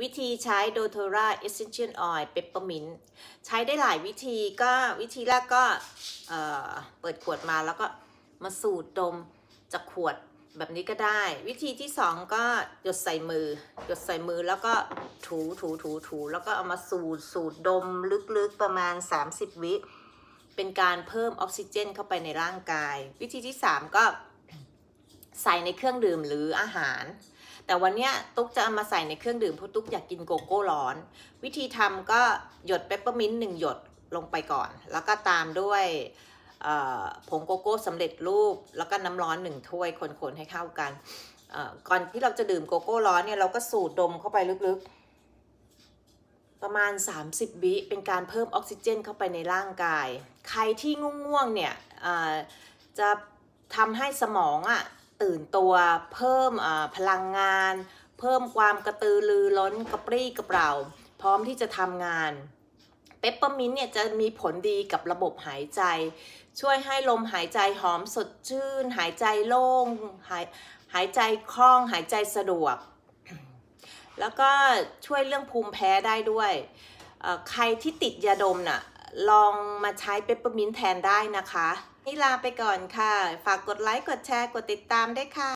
วิธีใช้โดโทราเอเซนเชียลออยล์เปปเปอร์มินใช้ได้หลายวิธีก็วิธีแรกก็เเปิดขวดมาแล้วก็มาสูดดมจากขวดแบบนี้ก็ได้ วิธีที่สองก็หยดใส่มือ หยดใส่มือแล้วก็ถูถูถูถูแล้วก็เอามาสูดสูดดมลึกๆประมาณ 30 วิ เป็นการเพิ่มออกซิเจนเข้าไปในร่างกาย วิธีที่ 3 ก็ใส่ในเครื่องดื่มหรืออาหาร แต่วันเนี้ยตุ๊กจะเอามาใส่ในเครื่องดื่มเพราะตุ๊กอยากกินโกโก้ร้อน วิธีทำก็หยดเปปเปอร์มินต์หนึ่งหยดลงไปก่อน แล้วก็ตามด้วยผงโกโก้สำเร็จรูป แล้วก็น้ำร้อนหนึ่งถ้วยคนๆให้เข้ากัน ก่อนที่เราจะดื่มโกโก้ร้อนเนี่ยเราก็สูดดมเข้าไปลึกๆ ประมาณ 30วิเป็นการเพิ่มออกซิเจนเข้าไปในร่างกาย ใครที่ง่วงๆเนี่ยจะทำให้สมองอะ ตื่นตัวเพิ่มพลังงาน เพิ่มความกระตือรือร้นกระปรี้กระเปร่า พร้อมที่จะทำงานเปปเปอร์มินเนี่ยจะมีผลดีกับระบบหายใจ ช่วยให้ลมหายใจหอมสดชื่น หายใจโล่ง หายหายใจคล่องหายใจสะดวก แล้วก็ช่วยเรื่องภูมิแพ้ได้ด้วย ใครที่ติดยาดมน่ะ ลองมาใช้เปปเปอร์มินต์แทนได้นะคะ นี่ลาไปก่อนค่ะ ฝากกดไลค์ กดแชร์ กดติดตามได้ค่ะ